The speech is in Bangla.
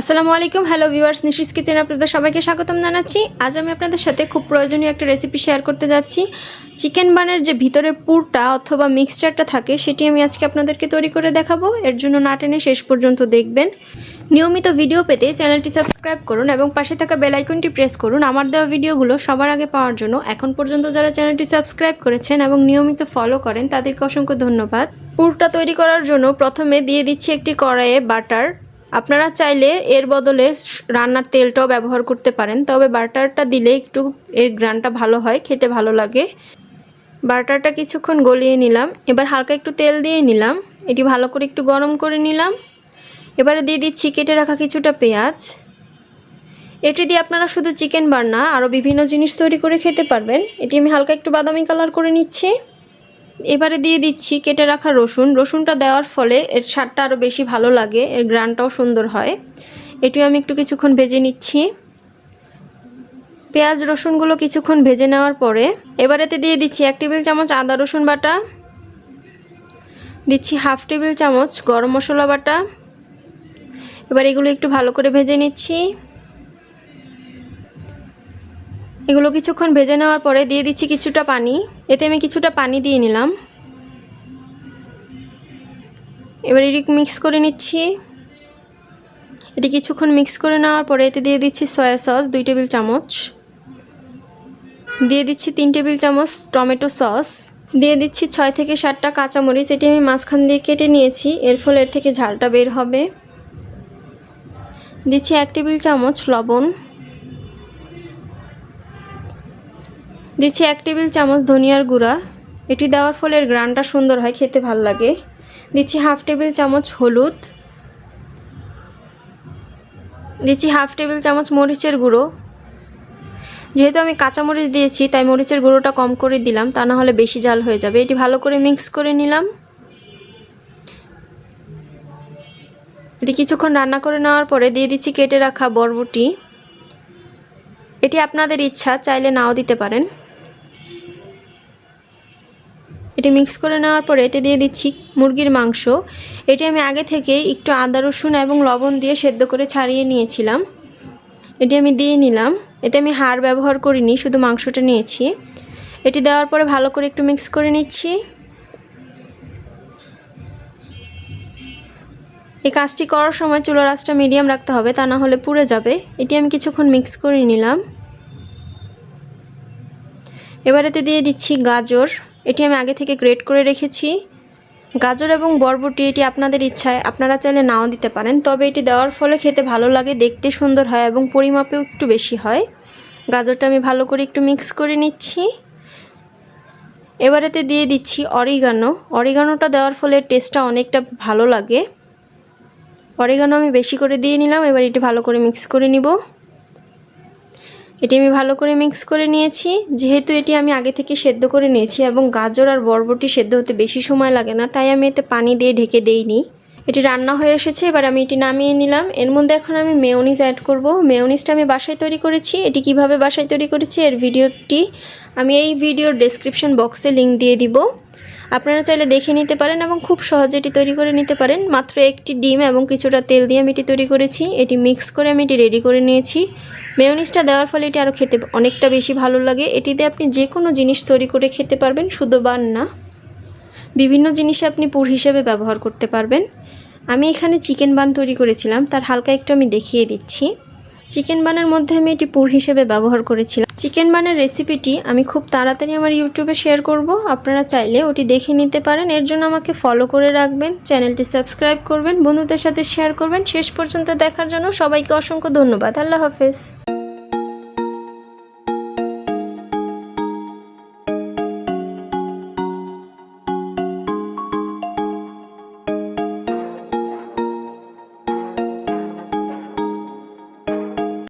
আসসালামু আলাইকুম হ্যালো ভিউয়ার্স নিশিস কিচেন আপনাদের সবাইকে স্বাগতম জানাচ্ছি। আজ আমি আপনাদের সাথে খুব প্রয়োজনীয় একটা রেসিপি শেয়ার করতে যাচ্ছি। চিকেন বানের যে ভিতরের পুরটা অথবা মিক্সচারটা থাকে, সেটি আমি আজকে আপনাদেরকে তৈরি করে দেখাবো। এর জন্য না টেনে শেষ পর্যন্ত দেখবেন। নিয়মিত ভিডিও পেতে চ্যানেলটি সাবস্ক্রাইব করুন এবং পাশে থাকা বেল আইকনটি প্রেস করুন। আমার দেওয়া ভিডিওগুলো সবার আগে পাওয়ার জন্য এখন পর্যন্ত যারা চ্যানেলটি সাবস্ক্রাইব করেছেন এবং নিয়মিত ফলো করেন, তাদেরকে অসংখ্য ধন্যবাদ। পুরটা তৈরি করার জন্য প্রথমে দিয়ে দিচ্ছি একটি কড়াইয়ে বাটার আপনারা চাইলে এর বদলে রান্নার তেলটাও ব্যবহার করতে পারেন, তবে বাটারটা দিলে একটু এর গ্রানটা ভালো হয়, খেতে ভালো লাগে। বাটারটা কিছুক্ষণ গলিয়ে নিলাম, এবার হালকা একটু তেল দিয়ে নিলাম, এটি ভালো করে একটু গরম করে নিলাম। এবারে দিয়ে দিচ্ছি কেটে রাখা কিছুটা পেঁয়াজ। এটি দিয়ে আপনারা শুধু চিকেন বার না আরও বিভিন্ন জিনিস তৈরি করে খেতে পারবেন। এটি আমি হালকা একটু বাদামি কালার করে নিচ্ছি। এবারে দিয়ে দিচ্ছি কেটে রাখা রসুন। রসুনটা দেওয়ার ফলে এর স্বাদটা আরও বেশি ভালো লাগে, এর গ্রানটাও সুন্দর হয়। এটিও আমি একটু কিছুক্ষণ ভেজে নিচ্ছি। পেঁয়াজ, রসুনগুলো কিছুক্ষণ ভেজে নেওয়ার পরে এবারেতে দিয়ে দিচ্ছি এক টেবিল চামচ আদা, রসুন বাটা, দিচ্ছি হাফ টেবিল চামচ গরম মশলা বাটা। এবার এগুলো একটু ভালো করে ভেজে নিচ্ছি। এগুলো কিছুক্ষণ ভেজে নেওয়ার পরে দিয়ে দিচ্ছি কিছুটা পানি। এতে আমি কিছুটা পানি দিয়ে নিলাম। এবার এটি মিক্স করে নিচ্ছি। এটি কিছুক্ষণ মিক্স করে নেওয়ার পরে এতে দিয়ে দিচ্ছি সয়া সস দুই টেবিল চামচ। দিয়ে দিচ্ছি তিন টেবিল চামচ টমেটো সস দিয়ে দিচ্ছি ছয় থেকে সাতটা কাঁচামরিচ। এটি আমি মাঝখান দিয়ে কেটে নিয়েছি। এর ফলে এর থেকে ঝালটা বের হবে। দিচ্ছি এক টেবিল চামচ লবণ। দিচ্ছি এক টেবিল চামচ ধনিয়ার গুঁড়া। এটি দেওয়ার ফলে এর গ্রানটা সুন্দর হয়, খেতে ভালো লাগে। দিচ্ছি হাফ টেবিল চামচ হলুদ। দিচ্ছি হাফ টেবিল চামচ মরিচের গুঁড়ো। যেহেতু আমি কাঁচা মরিচ দিয়েছি, তাই মরিচের গুঁড়োটা কম করে দিলাম, তা না হলে বেশি জাল হয়ে যাবে। এটি ভালো করে মিক্স করে নিলাম। এটি কিছুক্ষণ রান্না করে নেওয়ার পরে দিয়ে দিচ্ছি কেটে রাখা বরবটি। এটি আপনাদের ইচ্ছা, চাইলে নাও দিতে পারেন। এটি মিক্স করে নেওয়ার পরে এতে দিয়ে দিচ্ছি মুরগির মাংস। এটি আমি আগে থেকে একটু আদা, রসুন এবং লবণ দিয়ে সেদ্ধ করে ছাড়িয়ে নিয়েছিলাম। এটি আমি দিয়ে নিলাম। এতে আমি হাড় ব্যবহার করিনি, শুধু মাংসটা নিয়েছি। এটি দেওয়ার পরে ভালো করে একটু মিক্স করে নিচ্ছি। এই কাজটি করার সময় চুলার আঁচটা মিডিয়াম রাখতে হবে, তা না হলে পুড়ে যাবে। এটি আমি কিছুক্ষণ মিক্স করে নিলাম। এবার এতে দিয়ে দিচ্ছি গাজর। এটি আমি আগে থেকে গ্রেট করে রেখেছি। গাজর এবং বরবটি এটি আপনাদের ইচ্ছায়, আপনারা চাইলে নাও দিতে পারেন, তবে এটি দেওয়ার ফলে খেতে ভালো লাগে, দেখতে সুন্দর হয় এবং পরিমাপেও একটু বেশি হয়। গাজরটা আমি ভালো করে একটু মিক্স করে নিচ্ছি। এবারেতে দিয়ে দিচ্ছি অরিগানো অরিগানোটা দেওয়ার ফলে টেস্টটা অনেকটা ভালো লাগে। অরিগানো আমি বেশি করে দিয়ে নিলাম, এবার এটি ভালো করে মিক্স করে নিব। এটি আমি ভালো করে মিক্স করে নিয়েছি। যেহেতু এটি আমি আগে থেকে সেদ্ধ করে নিয়েছি এবং গাজর আর বরবটি সেদ্ধ হতে বেশি সময় লাগে না, তাই আমি এতে পানি দিয়ে ঢেকে দেইনি। এটি রান্না হয়ে এসেছে, এবার আমি এটি নামিয়ে নিলাম। এর মধ্যে এখন আমি মেয়নিজ অ্যাড করব। মেয়নিজটা আমি বাসায় তৈরি করেছি। এটি কীভাবে বাসায় তৈরি করেছি এর ভিডিওটি আমি এই ভিডিওর ডেসক্রিপশন বক্সে লিঙ্ক দিয়ে দিব। আপনারা চাইলে দেখে নিতে পারেন এবং খুব সহজে এটি তৈরি করে নিতে পারেন। মাত্র একটি ডিম এবং কিছুটা তেল দিয়ে আমি এটি তৈরি করেছি। এটি মিক্স করে আমি এটি রেডি করে নিয়েছি। মেয়নিজটা দেওয়ার ফলে এটি আরও খেতে অনেকটা বেশি ভালো লাগে। এটিতে আপনি যে কোনো জিনিস তৈরি করে খেতে পারবেন, শুধু বান না। বিভিন্ন জিনিসে আপনি পুর হিসেবে ব্যবহার করতে পারবেন। আমি এখানে চিকেন বান তৈরি করেছিলাম। তার হালকা একটু আমি দেখিয়ে দিচ্ছি। চিকেন বানের মধ্যে আমি এটি পুর হিসেবে ব্যবহার করেছিলাম। চিকেন বানের রেসিপিটি আমি খুব তাড়াতাড়ি আমার ইউটিউবে শেয়ার করব। আপনারা চাইলে ওটি দেখে নিতে পারেন। এর জন্য আমাকে ফলো করে রাখবেন, চ্যানেলটি সাবস্ক্রাইব করবেন, বন্ধুদের সাথে শেয়ার করবেন। শেষ পর্যন্ত দেখার জন্য সবাইকে অসংখ্য ধন্যবাদ। আল্লাহ হাফেজ।